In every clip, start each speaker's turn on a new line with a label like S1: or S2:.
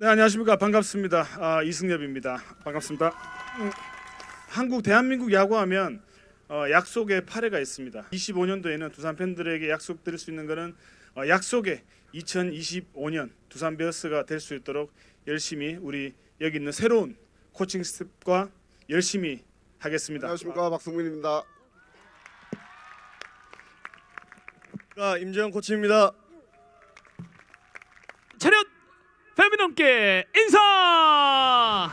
S1: 네 안녕하십니까 반갑습니다. 아, 이승엽입니다. 반갑습니다. 음, 한국 대한민국 야구하면 어, 약속의 파레가 있습니다. 25년도에는 두산 팬들에게 약속드릴 수 있는 것은 어, 약속의 2025년 두산 베어스가 될 수 있도록 열심히 우리 여기 있는 새로운 코칭 스텝과 열심히 하겠습니다.
S2: 안녕하십니까 박승민입니다.
S3: 임재영 코치입니다.
S4: 패미넘게 인사!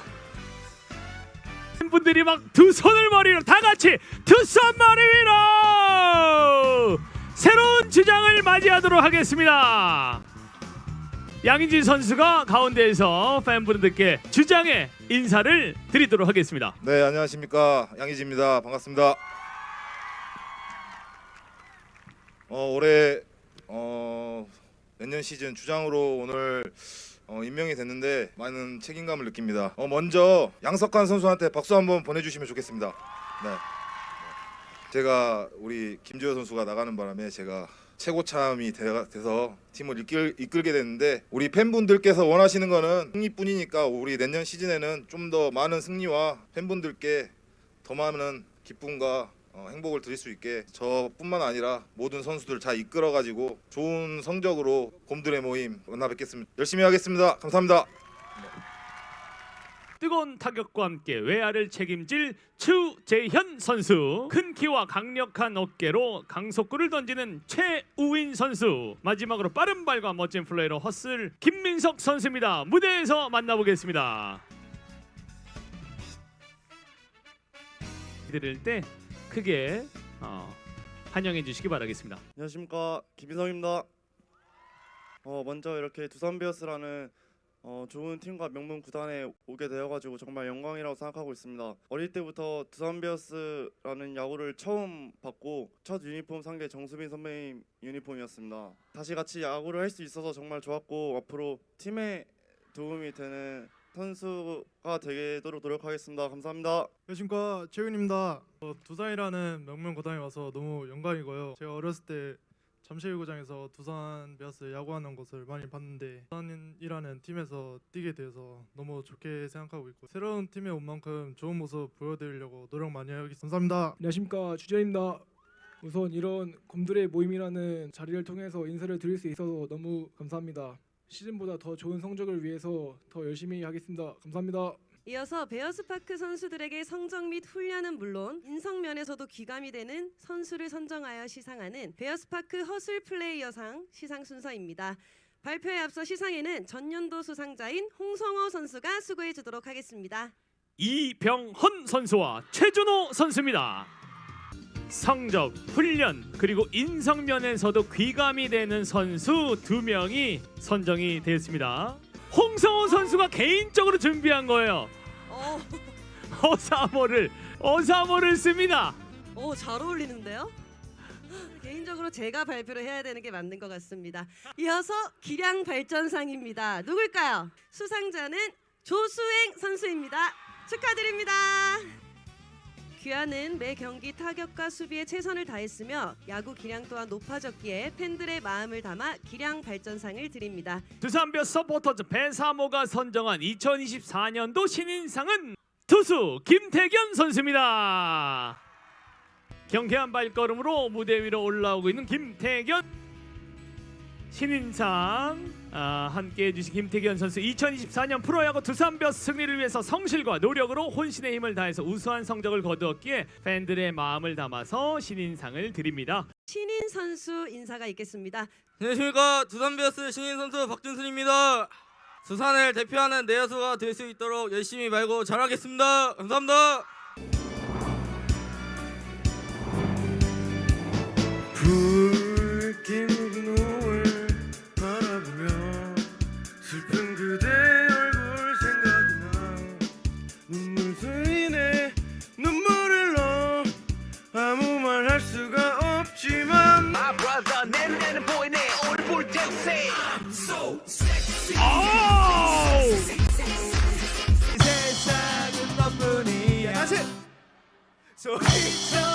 S4: 팬분들이 막 두 손을 머리로 다 같이 두 손 머리 위로 새로운 주장을 맞이하도록 하겠습니다. 양인진 선수가 가운데에서 팬분들께 주장의 인사를 드리도록 하겠습니다.
S5: 네 안녕하십니까. 양희지입니다. 반갑습니다. 어, 올해 어, 내년 시즌 주장으로 오늘 어, 임명이 됐는데 많은 책임감을 느낍니다. 어, 먼저 양석환 선수한테 박수 한번 보내주시면 좋겠습니다. 네. 제가 우리 김주호 선수가 나가는 바람에 제가 최고참이 돼- 돼서 팀을 이끌, 이끌게 됐는데 우리 팬분들께서 원하시는 거는 승리뿐이니까 우리 내년 시즌에는 좀 더 많은 승리와 팬분들께 더 많은 기쁨과 어, 행복을 드릴 수 있게 저뿐만 아니라 모든 선수들 잘 이끌어 가지고 좋은 성적으로 곰들의 모임 만나 뵙겠습니다. 열심히 하겠습니다. 감사합니다.
S4: 뜨거운 타격과 함께 외야를 책임질 추재현 선수 큰 키와 강력한 어깨로 강속구를 던지는 최우인 선수 마지막으로 빠른 발과 멋진 플레이로 헛슬 김민석 선수입니다 무대에서 만나보겠습니다 드릴 때 크게 어, 환영해 주시기 바라겠습니다
S3: 안녕하십니까 김인성입니다. 어 먼저 이렇게 두산 베어스라는 어, 좋은 팀과 명문 구단에 오게 되어가지고 정말 영광이라고 생각하고 있습니다. 어릴 때부터 두산 베어스라는 야구를 처음 받고 첫 유니폼 산 게 정수빈 선배님 유니폼이었습니다. 다시 같이 야구를 할 수 있어서 정말 좋았고 앞으로 팀에 도움이 되는 선수가 되도록 노력하겠습니다. 감사합니다.
S6: 안녕하십니까 최윤입니다. 어, 두산이라는 명문 구단에 와서 너무 영광이고요. 제가 어렸을 때 잠실구장에서 두산 베어스 야구하는 것을 많이 봤는데 두산이라는 팀에서 뛰게 돼서 너무 좋게 생각하고 있고 새로운 팀에 온 만큼 좋은 모습 보여드리려고 노력 많이 하겠습니다. 감사합니다.
S7: 안녕하십니까 주재입니다. 우선 이런 곰들의 모임이라는 자리를 통해서 인사를 드릴 수 있어서 너무 감사합니다. 시즌보다 더 좋은 성적을 위해서 더 열심히 하겠습니다. 감사합니다.
S8: 이어서 베어스파크 선수들에게 성적 및 훈련은 물론 인성 면에서도 귀감이 되는 선수를 선정하여 시상하는 베어스파크 허슬 플레이어상 시상 순서입니다. 발표에 앞서 시상에는 전년도 수상자인 홍성호 선수가 수고해 주도록 하겠습니다.
S4: 이병헌 선수와 최준호 선수입니다. 성적, 훈련 그리고 인성 면에서도 귀감이 되는 선수 두 명이 선정이 되었습니다. 홍성호 선수가 개인적으로 준비한 거예요.
S8: 어,
S4: 어사모를 어사모를 씁니다.
S8: 오, 잘 어울리는데요? 개인적으로 제가 발표를 해야 되는 게 맞는 것 같습니다. 이어서 기량 발전상입니다. 누굴까요? 수상자는 조수행 선수입니다. 축하드립니다. 귀하는 매 경기 타격과 수비에 최선을 다했으며 야구 기량 또한 높아졌기에 팬들의 마음을 담아 기량 발전상을 드립니다.
S4: 두산베어 서포터즈 배사모가 선정한 2024년도 신인상은 투수 김태견 선수입니다. 경쾌한 발걸음으로 무대 위로 올라오고 있는 김태견 신인상 아, 함께 해 주신 김태견 선수 2024년 프로야구 두산베어 승리를 위해서 성실과 노력으로 혼신의 힘을 다해서 우수한 성적을 거두었기에 팬들의 마음을 담아서 신인상을 드립니다.
S8: 신인 선수 인사가 있겠습니다.
S9: 안녕하십니까 두산 베어스 신인 선수 박준순입니다. 두산을 대표하는 내야수가 될 수 있도록 열심히 말고 잘하겠습니다. 감사합니다.
S3: 붉게 다시. 소리쳐